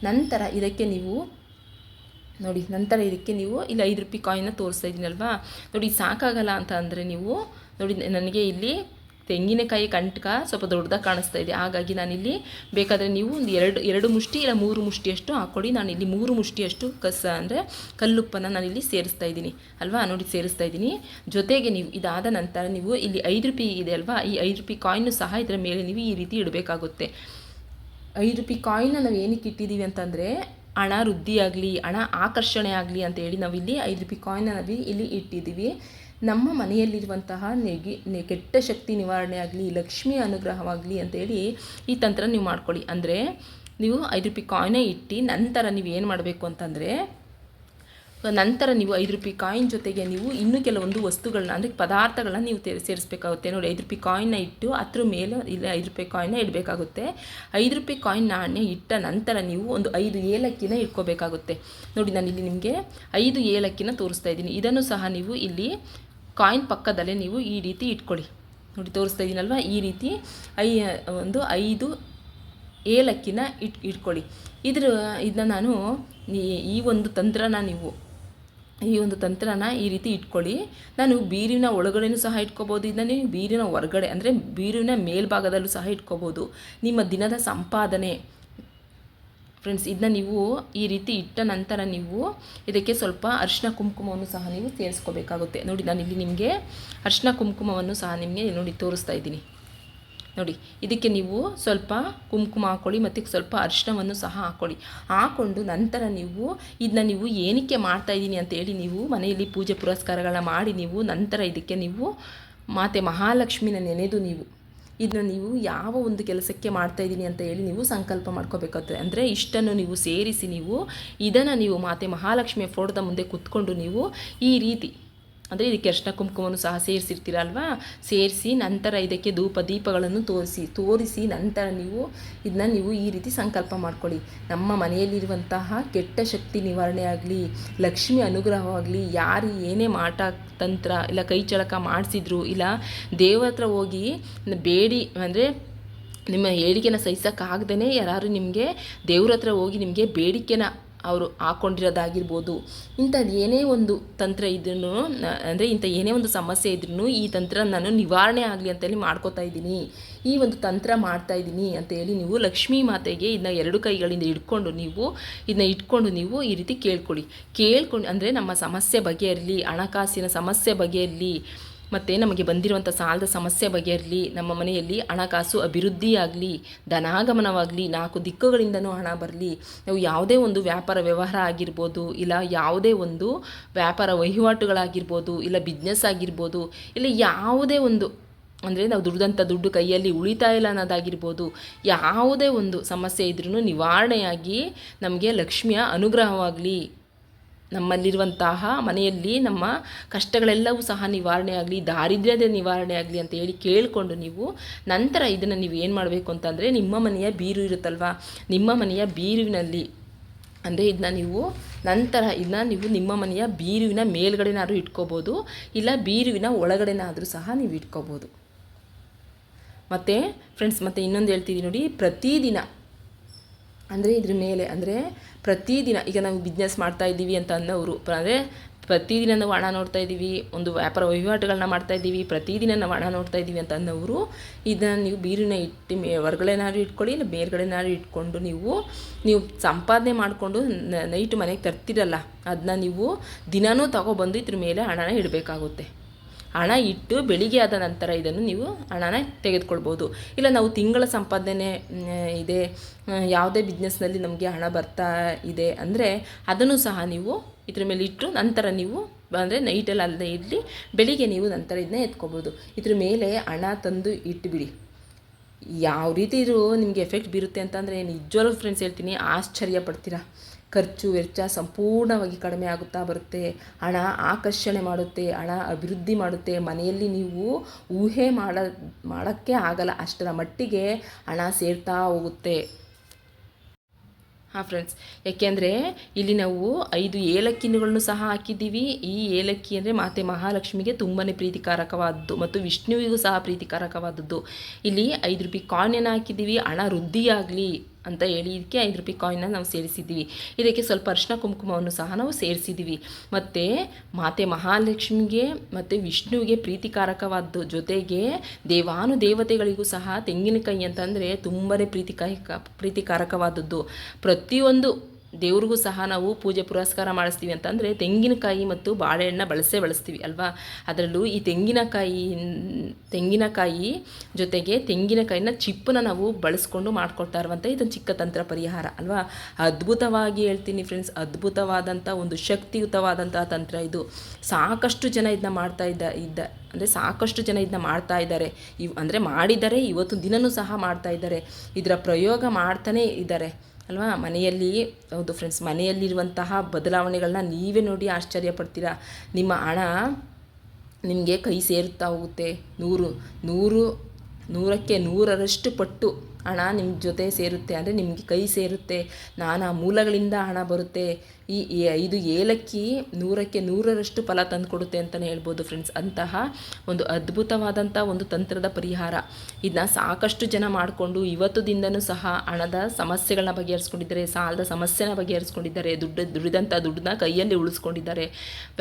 Speaker 1: ನಂತರ ಇದಕ್ಕೆ ನೀವು ನೋಡಿ, ನಂತರ ಇದಕ್ಕೆ ನೀವು ಇಲ್ಲಿ ಐದು ರೂಪಾಯಿ ಕಾಯಿನ ತೋರಿಸ್ತಾ ಇದ್ದೀನಲ್ವಾ ನೋಡಿ, ಸಾಕಾಗಲ್ಲ ಅಂತ ಅಂದರೆ ನೀವು ನೋಡಿ, ನನಗೆ ಇಲ್ಲಿ ತೆಂಗಿನಕಾಯಿ ಕಂಟಕ ಸ್ವಲ್ಪ ದೊಡ್ಡದಾಗಿ ಕಾಣಿಸ್ತಾ ಇದೆ. ಹಾಗಾಗಿ ನಾನಿಲ್ಲಿ ಬೇಕಾದರೆ ನೀವು ಒಂದು ಎರಡು ಎರಡು ಮುಷ್ಟಿ ಇಲ್ಲ ಮೂರು ಮುಷ್ಟಿಯಷ್ಟು ಹಾಕ್ಕೊಡಿ. ನಾನಿಲ್ಲಿ ಮೂರು ಮುಷ್ಟಿಯಷ್ಟು ಕಸ ಅಂದರೆ ಕಲ್ಲುಪ್ಪನ್ನು ನಾನಿಲ್ಲಿ ಸೇರಿಸ್ತಾ ಇದ್ದೀನಿ. ಅಲ್ವಾ? ನೋಡಿ, ಸೇರಿಸ್ತಾ ಇದ್ದೀನಿ. ಜೊತೆಗೆ ನೀವು ಇದಾದ ನಂತರ ನೀವು ಇಲ್ಲಿ ಐದು ರೂಪಾಯಿ ಇದೆ ಅಲ್ವಾ? ಈ ಐದು ರೂಪಾಯಿ ಕಾಯಿನು ಸಹ ಇದರ ಮೇಲೆ ನೀವು ಈ ರೀತಿ ಇಡಬೇಕಾಗುತ್ತೆ. ಐದು ರೂಪಾಯಿ ಕಾಯಿನ ನಾವು ಏನಕ್ಕೆ ಇಟ್ಟಿದ್ದೀವಿ ಅಂತಂದರೆ ಹಣ ವೃದ್ಧಿಯಾಗಲಿ ಹಣ ಆಕರ್ಷಣೆ ಆಗಲಿ ಅಂತ ಹೇಳಿ ನಾವಿಲ್ಲಿ ಐದು ರೂಪಾಯಿ ಕಾಯಿನ ನಾವು ಇಲ್ಲಿ ಇಟ್ಟಿದ್ದೀವಿ. ನಮ್ಮ ಮನೆಯಲ್ಲಿರುವಂತಹ ನೆಗೆ ನೆ ಕೆಟ್ಟ ಶಕ್ತಿ ನಿವಾರಣೆ ಆಗಲಿ, ಲಕ್ಷ್ಮಿ ಅನುಗ್ರಹವಾಗಲಿ ಅಂತೇಳಿ ಈ ತಂತ್ರ ನೀವು ಮಾಡ್ಕೊಳ್ಳಿ. ಅಂದರೆ ನೀವು ಐದು ರೂಪಾಯಿ ಕಾಯಿನೇ ಇಟ್ಟು ನಂತರ ನೀವು ಏನು ಮಾಡಬೇಕು ಅಂತಂದರೆ, ನಂತರ ನೀವು ಐದು ರೂಪಾಯಿ ಕಾಯಿನ್ ಜೊತೆಗೆ ನೀವು ಇನ್ನೂ ಕೆಲವೊಂದು ವಸ್ತುಗಳನ್ನ ಅಂದರೆ ಪದಾರ್ಥಗಳನ್ನ ನೀವು ಸೇರಿಸಬೇಕಾಗುತ್ತೆ. ನೋಡಿ, ಐದು ರೂಪಾಯಿ ಕಾಯಿನ್ನ ಇಟ್ಟು ಅದ್ರ ಮೇಲೆ ಇಲ್ಲ ಐದು ರೂಪಾಯಿ ಕಾಯಿನ್ನ ಇಡಬೇಕಾಗುತ್ತೆ. ಐದು ರೂಪಾಯಿ ಕಾಯಿನ್ ನಾಣ್ಯ ಇಟ್ಟ ನಂತರ ನೀವು ಒಂದು ಐದು ಏಲಕ್ಕಿನ ಇಟ್ಕೋಬೇಕಾಗುತ್ತೆ. ನೋಡಿ ನಾನು ಇಲ್ಲಿ ನಿಮಗೆ ಐದು ಏಲಕ್ಕಿನ ತೋರಿಸ್ತಾ ಇದ್ದೀನಿ. ಇದನ್ನು ಸಹ ನೀವು ಇಲ್ಲಿ ಕಾಯಿನ್ ಪಕ್ಕದಲ್ಲೇ ನೀವು ಈ ರೀತಿ ಇಟ್ಕೊಳ್ಳಿ. ನೋಡಿ, ತೋರಿಸ್ತಾ ಇದ್ದೀನಲ್ವ ಈ ರೀತಿ ಐ, ಒಂದು ಐದು ಏಲಕ್ಕಿನ ಇಟ್, ಇಟ್ಕೊಳ್ಳಿ. ಇದ್ರ ಇದನ್ನ ನಾನು ಈ ಒಂದು ತಂತ್ರನ ನೀವು, ಈ ಒಂದು ತಂತ್ರನ ಈ ರೀತಿ ಇಟ್ಕೊಳ್ಳಿ. ನಾನು ಬೀರಿನ ಒಳಗಡೆನೂ ಸಹ ಇಟ್ಕೋಬೋದು ಇದನ್ನ ನೀವು ಬೀರಿನ ಹೊರಗಡೆ, ಅಂದರೆ ಬೀರಿನ ಮೇಲ್ಭಾಗದಲ್ಲೂ ಸಹ ಇಟ್ಕೋಬೋದು. ನಿಮ್ಮ ದಿನದ ಸಂಪಾದನೆ ಫ್ರೆಂಡ್ಸ್ ಇದನ್ನ ನೀವು ಈ ರೀತಿ ಇಟ್ಟ ನಂತರ ನೀವು ಇದಕ್ಕೆ ಸ್ವಲ್ಪ ಅರಿಶಿನ ಕುಂಕುಮವನ್ನು ಸಹ ನೀವು ಸೇರಿಸ್ಕೋಬೇಕಾಗುತ್ತೆ. ನೋಡಿ, ನಾನು ಇಲ್ಲಿ ನಿಮಗೆ ಅರಿಶಿನ ಕುಂಕುಮವನ್ನು ಸಹ ನಿಮಗೆ ನೋಡಿ ತೋರಿಸ್ತಾ ಇದ್ದೀನಿ. ನೋಡಿ, ಇದಕ್ಕೆ ನೀವು ಸ್ವಲ್ಪ ಕುಂಕುಮ ಹಾಕ್ಕೊಳ್ಳಿ ಮತ್ತು ಸ್ವಲ್ಪ ಅರಿಶಿನವನ್ನು ಸಹ ಹಾಕ್ಕೊಳ್ಳಿ ಹಾಕ್ಕೊಂಡು ನಂತರ ನೀವು ಇದನ್ನ ನೀವು ಏನಕ್ಕೆ ಮಾಡ್ತಾ ಇದ್ದೀನಿ ಅಂತೇಳಿ ನೀವು ಮನೆಯಲ್ಲಿ ಪೂಜೆ ಪುರಸ್ಕಾರಗಳನ್ನ ಮಾಡಿ ನೀವು ನಂತರ ಇದಕ್ಕೆ ನೀವು ಮಾತೆ ಮಹಾಲಕ್ಷ್ಮಿನ ನೆನೆದು ನೀವು ಇದನ್ನ ನೀವು ಯಾವ ಒಂದು ಕೆಲಸಕ್ಕೆ ಮಾಡ್ತಾ ಇದ್ದೀನಿ ಅಂತ ಹೇಳಿ ನೀವು ಸಂಕಲ್ಪ ಮಾಡ್ಕೋಬೇಕಾಗ್ತದೆ. ಅಂದರೆ ಇಷ್ಟನ್ನು ನೀವು ಸೇರಿಸಿ ನೀವು ಇದನ್ನು ನೀವು ಮಾತೆ ಮಹಾಲಕ್ಷ್ಮಿಯ ಫೋಟೋದ ಮುಂದೆ ಕೂತ್ಕೊಂಡು ನೀವು ಈ ರೀತಿ ಅಂದರೆ ಇದಕ್ಕೆ ಅರ್ಶಿನ ಕುಂಕುಮವನ್ನು ಸಹ ಸೇರಿಸಿರ್ತೀರಲ್ವಾ? ಸೇರಿಸಿ ನಂತರ ಇದಕ್ಕೆ ಧೂಪ, ದೀಪಗಳನ್ನು ತೋರಿಸಿ ತೋರಿಸಿ ನಂತರ ನೀವು ಇದನ್ನ ನೀವು ಈ ರೀತಿ ಸಂಕಲ್ಪ ಮಾಡ್ಕೊಳ್ಳಿ. ನಮ್ಮ ಮನೆಯಲ್ಲಿರುವಂತಹ ಕೆಟ್ಟ ಶಕ್ತಿ ನಿವಾರಣೆ ಆಗಲಿ, ಲಕ್ಷ್ಮಿ ಅನುಗ್ರಹವಾಗಲಿ ಯಾರು ಏನೇ ಮಾಟ, ತಂತ್ರ ಇಲ್ಲ ಕೈ ಚಳಕ ಮಾಡಿಸಿದ್ರು, ಇಲ್ಲ ದೇವ್ರ ಹತ್ರ ಹೋಗಿ ಬೇಡಿ ಅಂದರೆ ನಿಮ್ಮ ಹೇಳಿಕೆನ ಸಹಿಸೋಕ್ಕಾಗ್ದೇ ಯಾರು ನಿಮಗೆ ದೇವ್ರ ಹತ್ರ ಹೋಗಿ ನಿಮಗೆ ಬೇಡಿಕೆನ ಅವರು ಹಾಕ್ಕೊಂಡಿರೋದಾಗಿರ್ಬೋದು ಇಂಥದ್ದು ಏನೇ ಒಂದು ತಂತ್ರ ಇದ್ರೂ ಅಂದರೆ ಇಂಥ ಏನೇ ಒಂದು ಸಮಸ್ಯೆ ಇದ್ರೂ ಈ ತಂತ್ರ ನಾನು ನಿವಾರಣೆ ಆಗಲಿ ಅಂತೇಳಿ ಮಾಡ್ಕೋತಾ ಇದ್ದೀನಿ. ಈ ಒಂದು ತಂತ್ರ ಮಾಡ್ತಾ ಇದ್ದೀನಿ ಅಂತ ಹೇಳಿ ನೀವು ಲಕ್ಷ್ಮೀ ಮಾತೆಗೆ ಇದನ್ನ ಎರಡು ಕೈಗಳಿಂದ ಇಟ್ಕೊಂಡು ನೀವು ಇದನ್ನ ಇಟ್ಕೊಂಡು ನೀವು ಈ ರೀತಿ ಕೇಳ್ಕೊಳ್ಳಿ. ಕೇಳ್ಕೊಂಡು, ಅಂದರೆ ನಮ್ಮ ಸಮಸ್ಯೆ ಬಗೆಯಿರಲಿ ಹಣಕಾಸಿನ ಸಮಸ್ಯೆ ಬಗೆಯಿರಲಿ ಮತ್ತು ನಮಗೆ ಬಂದಿರುವಂಥ ಸಾಲದ ಸಮಸ್ಯೆ ಬಗೆಯಿರಲಿ, ನಮ್ಮ ಮನೆಯಲ್ಲಿ ಹಣಕಾಸು ಅಭಿವೃದ್ಧಿಯಾಗಲಿ, ಧನಾಗಮನವಾಗಲಿ, ನಾಲ್ಕು ದಿಕ್ಕುಗಳಿಂದನೂ ಹಣ ಬರಲಿ, ನಾವು ಯಾವುದೇ ಒಂದು ವ್ಯಾಪಾರ ವ್ಯವಹಾರ ಆಗಿರ್ಬೋದು, ಇಲ್ಲ ಯಾವುದೇ ಒಂದು ವ್ಯಾಪಾರ ವಹಿವಾಟುಗಳಾಗಿರ್ಬೋದು, ಇಲ್ಲ ಬಿಸ್ನೆಸ್ ಆಗಿರ್ಬೋದು, ಇಲ್ಲ ಯಾವುದೇ ಒಂದು, ಅಂದರೆ ನಾವು ದುಡ್ದಂಥ ದುಡ್ಡು ಕೈಯಲ್ಲಿ ಉಳಿತಾಯ ಇಲ್ಲ ಅನ್ನೋದಾಗಿರ್ಬೋದು, ಯಾವುದೇ ಒಂದು ಸಮಸ್ಯೆ ಇದ್ರೂ ನಿವಾರಣೆಯಾಗಿ ನಮಗೆ ಲಕ್ಷ್ಮಿಯ ಅನುಗ್ರಹವಾಗಲಿ ನಮ್ಮಲ್ಲಿರುವಂತಹ ಮನೆಯಲ್ಲಿ ನಮ್ಮ ಕಷ್ಟಗಳೆಲ್ಲವೂ ಸಹ ನಿವಾರಣೆ ಆಗಲಿ, ದಾರಿದ್ರ್ಯದ ನಿವಾರಣೆ ಆಗಲಿ ಅಂತ ಹೇಳಿ ಕೇಳಿಕೊಂಡು ನೀವು ನಂತರ ಇದನ್ನು ನೀವು ಏನು ಮಾಡಬೇಕು ಅಂತಂದರೆ ನಿಮ್ಮ ಮನೆಯ ಬೀರು ಇರುತ್ತಲ್ವ? ನಿಮ್ಮ ಮನೆಯ ಬೀರುವಿನಲ್ಲಿ ಅಂದರೆ ಇದನ್ನ ನೀವು ನಂತರ ಇದನ್ನ ನೀವು ನಿಮ್ಮ ಮನೆಯ ಬೀರುವಿನ ಮೇಲ್ಗಡೆನಾದರೂ ಇಟ್ಕೋಬೋದು, ಇಲ್ಲ ಬೀರುವಿನ ಒಳಗಡೆನಾದರೂ ಸಹ ನೀವು ಇಟ್ಕೋಬೋದು. ಮತ್ತು ಫ್ರೆಂಡ್ಸ್ ಮತ್ತು ಇನ್ನೊಂದು ಹೇಳ್ತೀವಿ ನೋಡಿ, ಪ್ರತಿದಿನ ಅಂದರೆ ಇದ್ರ ಮೇಲೆ ಅಂದರೆ ಪ್ರತಿದಿನ ಈಗ ನಾವು ಬಿಸ್ನೆಸ್ ಮಾಡ್ತಾ ಇದ್ದೀವಿ ಅಂತ ಅಂದವರು ಅಂದರೆ ಪ್ರತಿದಿನ ನಾವು ಹಣ ನೋಡ್ತಾ ಇದ್ದೀವಿ, ಒಂದು ವ್ಯಾಪಾರ ವಹಿವಾಟುಗಳನ್ನ ಮಾಡ್ತಾ ಇದ್ದೀವಿ ಪ್ರತಿದಿನ ನಾವು ಹಣ ನೋಡ್ತಾ ಇದ್ದೀವಿ ಅಂತ ಅಂದವರು ಇದನ್ನು ನೀವು ಬೀರಿನ ಇಟ್ಟು ಮೇ ಹೊರಗಡೆನಾದ್ರು ಇಟ್ಕೊಳ್ಳಿ, ಇಲ್ಲ ಬೇರ್ಗಡೆನಾದ್ರು ಇಟ್ಕೊಂಡು ನೀವು ನೀವು ಸಂಪಾದನೆ ಮಾಡಿಕೊಂಡು ನೈಟ್ ಮನೆಗೆ ತರ್ತಿರಲ್ಲ ಅದನ್ನ ನೀವು ದಿನಾನೂ ತಗೊಬಂದು ಇದ್ರ ಮೇಲೆ ಹಣನ ಇಡಬೇಕಾಗುತ್ತೆ. ಹಣ ಇಟ್ಟು ಬೆಳಿಗ್ಗೆ ಆದ ನಂತರ ಇದನ್ನು ನೀವು ಹಣನ ತೆಗೆದುಕೊಳ್ಬೋದು. ಇಲ್ಲ ನಾವು ತಿಂಗಳ ಸಂಪಾದನೆ ಇದೆ ಯಾವುದೇ ಬಿಸ್ನೆಸ್ನಲ್ಲಿ ನಮಗೆ ಹಣ ಬರ್ತಾ ಇದೆ ಅಂದರೆ ಅದನ್ನು ಸಹ ನೀವು ಇದ್ರ ಮೇಲೆ ಇಟ್ಟು ನಂತರ ನೀವು ಅಂದರೆ ನೈಟಲ್ಲಿ ಅಲ್ಲದೆ ಇರಲಿ, ಬೆಳಿಗ್ಗೆ ನೀವು ನಂತರ ಇದನ್ನ ಎತ್ಕೊಬೋದು ಇದ್ರ ಮೇಲೆ ಹಣ ತಂದು ಇಟ್ಟುಬಿಡಿ ಯಾವ ರೀತಿ ಇದು ನಿಮಗೆ ಎಫೆಕ್ಟ್ ಬೀರುತ್ತೆ ಅಂತಂದರೆ ನಿಜವಾಗ್ಲೂ ಫ್ರೆಂಡ್ಸ್ ಹೇಳ್ತೀನಿ, ಆಶ್ಚರ್ಯ ಪಡ್ತೀರಾ? ಖರ್ಚು ವೆಚ್ಚ ಸಂಪೂರ್ಣವಾಗಿ ಕಡಿಮೆ ಆಗುತ್ತಾ ಬರುತ್ತೆ. ಹಣ ಆಕರ್ಷಣೆ ಮಾಡುತ್ತೆ, ಹಣ ಅಭಿವೃದ್ಧಿ ಮಾಡುತ್ತೆ. ಮನೆಯಲ್ಲಿ ನೀವು ಊಹೆ ಮಾಡ, ಮಾಡೋಕ್ಕೆ ಆಗಲ್ಲ, ಅಷ್ಟರ ಮಟ್ಟಿಗೆ ಹಣ ಸೇರ್ತಾ ಹೋಗುತ್ತೆ. ಹಾಂ ಫ್ರೆಂಡ್ಸ್ ಯಾಕೆಂದರೆ ಇಲ್ಲಿ ನಾವು ಐದು ಏಲಕ್ಕಿನಗಳನ್ನು ಸಹ ಹಾಕಿದ್ದೀವಿ. ಈ ಏಲಕ್ಕಿ ಅಂದರೆ ಮಾತೆ ಮಹಾಲಕ್ಷ್ಮಿಗೆ ತುಂಬಾ ಪ್ರೀತಿಕಾರಕವಾದದ್ದು ಮತ್ತು ವಿಷ್ಣುವಿಗೂ ಸಹ ಪ್ರೀತಿಕಾರಕವಾದದ್ದು. ಇಲ್ಲಿ ಐದು ರೂಪಾಯಿ ಕಾಯಿನನ್ನು ಹಾಕಿದ್ದೀವಿ. ಹಣ ವೃದ್ಧಿಯಾಗಲಿ. ಅಂತ ಹೇಳಿ ಇದಕ್ಕೆ ಐದು ರೂಪಾಯಿ ಕಾಯಿನ್ನ ನಾವು ಸೇರಿಸಿದ್ದೀವಿ. ಇದಕ್ಕೆ ಸ್ವಲ್ಪ ಅರ್ಶಿನ ಕುಂಕುಮವನ್ನು ಸಹ ನಾವು ಸೇರಿಸಿದ್ದೀವಿ. ಮತ್ತು ಮಾತೆ ಮಹಾಲಕ್ಷ್ಮಿಗೆ ಮತ್ತು ವಿಷ್ಣುವಿಗೆ ಪ್ರೀತಿಕಾರಕವಾದ್ದು ಜೊತೆಗೆ ದೇವಾನು ದೇವತೆಗಳಿಗೂ ಸಹ ತೆಂಗಿನಕಾಯಿ ಅಂತಂದರೆ ತುಂಬಾ ಪ್ರೀತಿಕಾಯಿ ಪ್ರೀತಿಕಾರಕವಾದದ್ದು. ಪ್ರತಿಯೊಂದು ದೇವ್ರಿಗೂ ಸಹ ನಾವು ಪೂಜೆ ಪುರಸ್ಕಾರ ಮಾಡಿಸ್ತೀವಿ ಅಂತಂದರೆ ತೆಂಗಿನಕಾಯಿ ಮತ್ತು ಬಾಳೆಹಣ್ಣ ಬಳಸೇ ಬಳಸ್ತೀವಿ ಅಲ್ವಾ? ಅದರಲ್ಲೂ ಈ ತೆಂಗಿನಕಾಯಿ ತೆಂಗಿನಕಾಯಿ ಜೊತೆಗೆ ತೆಂಗಿನಕಾಯಿನ ಚಿಪ್ಪನ್ನ ನಾವು ಬಳಸ್ಕೊಂಡು ಮಾಡ್ಕೊಳ್ತಾ ಇರುವಂಥ ಇದೊಂದು ಚಿಕ್ಕ ತಂತ್ರ ಪರಿಹಾರ ಅಲ್ವಾ? ಅದ್ಭುತವಾಗಿ ಹೇಳ್ತೀನಿ ಫ್ರೆಂಡ್ಸ್ ಅದ್ಭುತವಾದಂಥ ಒಂದು ಶಕ್ತಿಯುತವಾದಂಥ ತಂತ್ರ ಇದು. ಸಾಕಷ್ಟು ಜನ ಇದನ್ನ ಮಾಡ್ತಾ ಇದ್ದ ಇದ್ದ, ಅಂದರೆ ಸಾಕಷ್ಟು ಜನ ಇದನ್ನ ಮಾಡ್ತಾ ಇದ್ದಾರೆ. ಇವ್, ಅಂದರೆ ಮಾಡಿದ್ದಾರೆ ಇವತ್ತು ದಿನವೂ ಸಹ ಮಾಡ್ತಾ ಇದ್ದಾರೆ. ಇದರ ಪ್ರಯೋಗ ಮಾಡ್ತಾನೇ ಇದ್ದಾರೆ. ಅಲ್ವಾ? ಮನೆಯಲ್ಲಿ, ಹೌದು ಫ್ರೆಂಡ್ಸ್ ಮನೆಯಲ್ಲಿರುವಂತಹ ಬದಲಾವಣೆಗಳನ್ನ ನೀವೇ ನೋಡಿ ಆಶ್ಚರ್ಯ ಪಡ್ತೀರಾ? ನಿಮ್ಮ ಹಣ ನಿಮಗೆ ಕೈ ಸೇರುತ್ತಾ ಹೋಗುತ್ತೆ. ನೂರು ನೂರು, ನೂರಕ್ಕೆ ನೂರರಷ್ಟು ಪಟ್ಟು ಹಣ ನಿಮ್ಮ ಜೊತೆ ಸೇರುತ್ತೆ ಅಂದರೆ ನಿಮಗೆ ಕೈ ಸೇರುತ್ತೆ, ನಾನಾ ಮೂಲಗಳಿಂದ ಹಣ ಬರುತ್ತೆ. ಈ ಐದು ಏಲಕ್ಕಿ ನೂರಕ್ಕೆ ನೂರರಷ್ಟು ಫಲ ತಂದುಕೊಡುತ್ತೆ ಅಂತಲೇ ಹೇಳ್ಬೋದು ಫ್ರೆಂಡ್ಸ್ ಅಂತಹ ಒಂದು ಅದ್ಭುತವಾದಂಥ ಒಂದು ತಂತ್ರದ ಪರಿಹಾರ. ಇದನ್ನ ಸಾಕಷ್ಟು ಜನ ಮಾಡಿಕೊಂಡು ಇವತ್ತು ದಿನವೂ ಸಹ ಹಣದ ಸಮಸ್ಯೆಗಳನ್ನ ಬಗೆಹರಿಸ್ಕೊಂಡಿದ್ದಾರೆ, ಸಾಲದ ಸಮಸ್ಯೆನ ಬಗೆಹರಿಸ್ಕೊಂಡಿದ್ದಾರೆ, ದುಡ್ಡು ದುಡಿದಂಥ ದುಡ್ಡನ್ನ ಕೈಯಲ್ಲಿ ಉಳಿಸ್ಕೊಂಡಿದ್ದಾರೆ.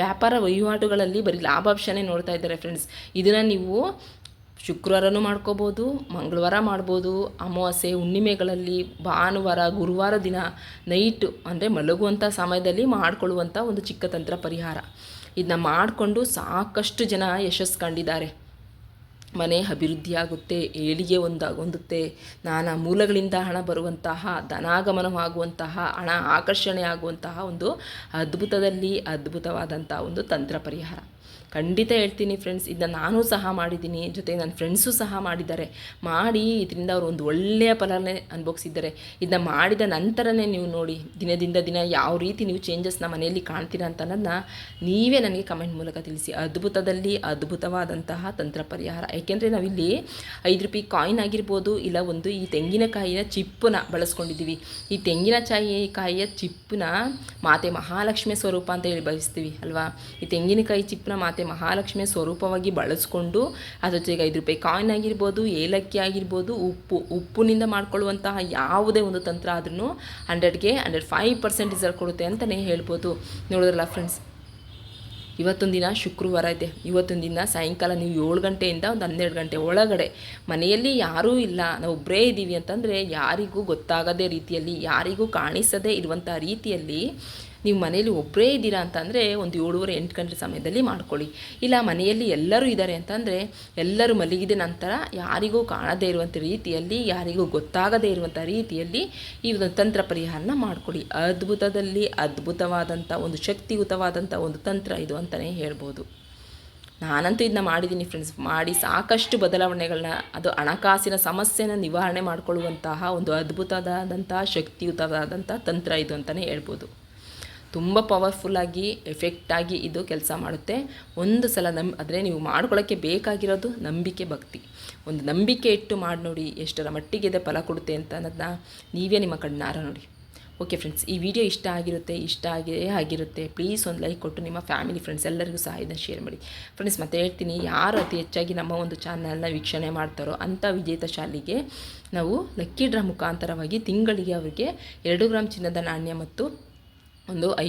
Speaker 1: ವ್ಯಾಪಾರ ವಹಿವಾಟುಗಳಲ್ಲಿ ಬರೀ ಲಾಭಾಂಶನೇ ನೋಡ್ತಾ ಇದ್ದಾರೆ ಫ್ರೆಂಡ್ಸ್ ಇದನ್ನು ನೀವು ಶುಕ್ರವಾರನೂ ಮಾಡ್ಕೋಬೋದು, ಮಂಗಳವಾರ ಮಾಡ್ಬೋದು. ಅಮಾವಾಸ್ಯೆ ಹುಣ್ಣಿಮೆಗಳಲ್ಲಿ ಭಾನುವಾರ, ಗುರುವಾರ ದಿನ ನೈಟು ಅಂದರೆ ಮಲಗುವಂಥ ಸಮಯದಲ್ಲಿ ಮಾಡಿಕೊಳ್ಳುವಂಥ ಒಂದು ಚಿಕ್ಕ ತಂತ್ರ ಪರಿಹಾರ. ಇದನ್ನ ಮಾಡಿಕೊಂಡು ಸಾಕಷ್ಟು ಜನ ಯಶಸ್ಸು ಕಂಡಿದ್ದಾರೆ ಮನೆ ಅಭಿವೃದ್ಧಿಯಾಗುತ್ತೆ ಏಳಿಗೆ ಒಂದಾಗೊಂದುತ್ತೆ, ನಾನಾ ಮೂಲಗಳಿಂದ ಹಣ ಬರುವಂತಹ, ಧನಾಗಮನವಾಗುವಂತಹ, ಹಣ ಆಕರ್ಷಣೆ ಆಗುವಂತಹ ಒಂದು ಅದ್ಭುತದಲ್ಲಿ ಅದ್ಭುತವಾದಂಥ ಒಂದು ತಂತ್ರ ಪರಿಹಾರ. ಖಂಡಿತ ಹೇಳ್ತೀನಿ ಫ್ರೆಂಡ್ಸ್ ಇದನ್ನ ನಾನು ಸಹ ಮಾಡಿದ್ದೀನಿ. ಜೊತೆಗೆ ನನ್ನ ಫ್ರೆಂಡ್ಸು ಸಹ ಮಾಡಿದ್ದಾರೆ. ಮಾಡಿ ಇದರಿಂದ ಅವರು ಒಂದು ಒಳ್ಳೆಯ ಫಲನೇ ಅನುಭವಿಸಿದ್ದಾರೆ. ಇದನ್ನ ಮಾಡಿದ ನಂತರನೇ ನೀವು ನೋಡಿ, ದಿನದಿಂದ ದಿನ ಯಾವ ರೀತಿ ನೀವು ಚೇಂಜಸ್ನ ಮನೆಯಲ್ಲಿ ಕಾಣ್ತೀರಾ ಅಂತ ಅನ್ನೋದನ್ನ ನೀವೇ ನನಗೆ ಕಮೆಂಟ್ ಮೂಲಕ ತಿಳಿಸಿ. ಅದ್ಭುತದಲ್ಲಿ ಅದ್ಭುತವಾದಂತಹ ತಂತ್ರ ಪರಿಹಾರ. ಯಾಕೆಂದರೆ ನಾವಿಲ್ಲಿ ಐದು ರೂಪಾಯಿ ಕಾಯಿನ್ ಆಗಿರ್ಬೋದು, ಇಲ್ಲ ಒಂದು ಈ ತೆಂಗಿನಕಾಯಿಯ ಚಿಪ್ಪನ್ನ ಬಳಸ್ಕೊಂಡಿದ್ದೀವಿ. ಈ ತೆಂಗಿನಕಾಯಿ ಕಾಯಿಯ ಚಿಪ್ಪನ್ನ ಮಾತೆ ಮಹಾಲಕ್ಷ್ಮಿ ಸ್ವರೂಪ ಅಂತ ಹೇಳಿ ಭಾವಿಸ್ತೀವಿ ಅಲ್ವಾ? ಈ ತೆಂಗಿನಕಾಯಿ ಚಿಪ್ಪನ್ನ ಮಾತೆ ಮಹಾಲಕ್ಷ್ಮಿಯ ಸ್ವರೂಪವಾಗಿ ಬಳಸ್ಕೊಂಡು ಅದ್ರ ಜೊತೆಗೆ ಐದು ರೂಪಾಯಿ ಕಾಯಿನ್ ಆಗಿರ್ಬೋದು, ಏಲಕ್ಕಿ ಆಗಿರ್ಬೋದು, ಉಪ್ಪು, ಉಪ್ಪಿನಿಂದ ಮಾಡ್ಕೊಳ್ಳುವಂತಹ ಯಾವುದೇ ಒಂದು ತಂತ್ರ ಆದ್ರೂ ಹಂಡ್ರೆಡ್ಗೆ ಹಂಡ್ರೆಡ್ ಫೈವ್ ಪರ್ಸೆಂಟ್ ರಿಸಲ್ಟ್ ಕೊಡುತ್ತೆ ಅಂತಲೇ ಹೇಳ್ಬೋದು. ನೋಡಿದ್ರಲ್ಲ ಫ್ರೆಂಡ್ಸ್ ಇವತ್ತೊಂದು ದಿನ ಶುಕ್ರವಾರ ಇದೆ. ಇವತ್ತೊಂದು ದಿನ ಸಾಯಂಕಾಲ ನೀವು ಏಳು ಗಂಟೆಯಿಂದ ಒಂದು ಹನ್ನೆರಡು ಗಂಟೆ ಒಳಗಡೆ ಮನೆಯಲ್ಲಿ ಯಾರೂ ಇಲ್ಲ. ನಾವು ಒಬ್ಬರೇ ಇದ್ದೀವಿ ಅಂತಂದರೆ ಯಾರಿಗೂ ಗೊತ್ತಾಗದೇ ರೀತಿಯಲ್ಲಿ, ಯಾರಿಗೂ ಕಾಣಿಸದೇ ಇರುವಂಥ ರೀತಿಯಲ್ಲಿ ನೀವು ಮನೆಯಲ್ಲಿ ಒಬ್ಬರೇ ಇದ್ದೀರಾ ಅಂತಂದರೆ ಒಂದು ಏಳುವರೆ, ಎಂಟು ಗಂಟೆ ಸಮಯದಲ್ಲಿ ಮಾಡ್ಕೊಳ್ಳಿ. ಇಲ್ಲ, ಮನೆಯಲ್ಲಿ ಎಲ್ಲರೂ ಇದ್ದಾರೆ ಅಂತಂದರೆ ಎಲ್ಲರೂ ಮಲಗಿದ ನಂತರ ಯಾರಿಗೂ ಕಾಣದೇ ಇರುವಂಥ ರೀತಿಯಲ್ಲಿ, ಯಾರಿಗೂ ಗೊತ್ತಾಗದೇ ಇರುವಂಥ ರೀತಿಯಲ್ಲಿ ಈ ಒಂದು ತಂತ್ರ ಪರಿಹಾರನ ಮಾಡ್ಕೊಳ್ಳಿ. ಅದ್ಭುತದಲ್ಲಿ ಅದ್ಭುತವಾದಂಥ ಒಂದು ಶಕ್ತಿಯುತವಾದಂಥ ಒಂದು ತಂತ್ರ ಇದು ಅಂತಲೇ ಹೇಳ್ಬೋದು. ನಾನಂತೂ ಇದನ್ನ ಮಾಡಿದ್ದೀನಿ ಫ್ರೆಂಡ್ಸ್ ಮಾಡಿ ಸಾಕಷ್ಟು ಬದಲಾವಣೆಗಳನ್ನ ಅದು ಹಣಕಾಸಿನ ಸಮಸ್ಯೆನ ನಿವಾರಣೆ ಮಾಡಿಕೊಳ್ಳುವಂತಹ ಒಂದು ಅದ್ಭುತವಾದಂತಹ ಶಕ್ತಿಯುತವಾದಂಥ ತಂತ್ರ ಇದು ಅಂತಲೇ ಹೇಳ್ಬೋದು. ತುಂಬ ಪವರ್ಫುಲ್ಲಾಗಿ ಎಫೆಕ್ಟಾಗಿ ಇದು ಕೆಲಸ ಮಾಡುತ್ತೆ. ಒಂದು ಸಲ ನಮ್ ಅಂದರೆ ನೀವು ಮಾಡ್ಕೊಳ್ಳೋಕ್ಕೆ ಬೇಕಾಗಿರೋದು ನಂಬಿಕೆ, ಭಕ್ತಿ. ಒಂದು ನಂಬಿಕೆ ಇಟ್ಟು ಮಾಡಿ ನೋಡಿ ಎಷ್ಟರ ಮಟ್ಟಿಗೆ ಇದೆ ಫಲ ಕೊಡುತ್ತೆ ಅಂತ ಅನ್ನೋದನ್ನ ನೀವೇ ನಿಮ್ಮ ಕಣ್ಣಾರ ನೋಡಿ. ಓಕೆ ಫ್ರೆಂಡ್ಸ್ ಈ ವಿಡಿಯೋ ಇಷ್ಟ ಆಗಿರುತ್ತೆ, ಇಷ್ಟ ಆಗಿಯೇ ಆಗಿರುತ್ತೆ ಪ್ಲೀಸ್ ಒಂದು ಲೈಕ್ ಕೊಟ್ಟು ನಿಮ್ಮ ಫ್ಯಾಮಿಲಿ ಫ್ರೆಂಡ್ಸ್ ಎಲ್ಲರಿಗೂ ಸಹ ಇದನ್ನು ಶೇರ್ ಮಾಡಿ. ಫ್ರೆಂಡ್ಸ್ ಮತ್ತೆ ಹೇಳ್ತೀನಿ, ಯಾರು ಅತಿ ಹೆಚ್ಚಾಗಿ ನಮ್ಮ ಒಂದು ಚಾನಲ್ನ ವೀಕ್ಷಣೆ ಮಾಡ್ತಾರೋ ಅಂಥ ವಿಜೇತ ಶಾಲೆಗೆ ನಾವು ಲಕ್ಕಿ ಡ್ರಾ ಮುಖಾಂತರವಾಗಿ ತಿಂಗಳಿಗೆ ಅವರಿಗೆ ಎರಡು ಗ್ರಾಮ್ ಚಿನ್ನದ ನಾಣ್ಯ ಮತ್ತು ಒಂದು ಐ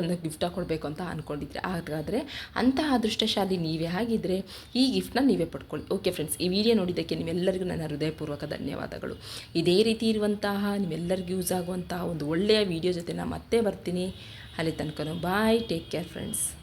Speaker 1: ಒಂದು ಗಿಫ್ಟ್ ಕೊಡಬೇಕು ಅಂತ ಅಂದ್ಕೊಂಡಿದ್ರೆ ಹಾಗಾದರೆ ಅಂತಹ ಅದೃಷ್ಟಶಾಲಿ ನೀವೇ ಆಗಿದ್ದರೆ ಈ ಗಿಫ್ಟ್ನ ನೀವೇ ಪಡ್ಕೊಳ್ಳಿ. ಓಕೆ ಫ್ರೆಂಡ್ಸ್ ಈ ವಿಡಿಯೋ ನೋಡಿದ್ದಕ್ಕೆ ನಿಮ್ಮೆಲ್ಲರಿಗೂ ನನ್ನ ಹೃದಯಪೂರ್ವಕ ಧನ್ಯವಾದಗಳು. ಇದೇ ರೀತಿ ಇರುವಂತಹ, ನಿಮ್ಮೆಲ್ಲರಿಗೂ ಯೂಸ್ ಆಗುವಂತಹ ಒಂದು ಒಳ್ಳೆಯ ವಿಡಿಯೋ ಜೊತೆ ನಾನು ಮತ್ತೆ ಬರ್ತೀನಿ. ಅಲ್ಲಿ ತನಕ ಬಾಯ್ ಟೇಕ್ ಕೇರ್ ಫ್ರೆಂಡ್ಸ್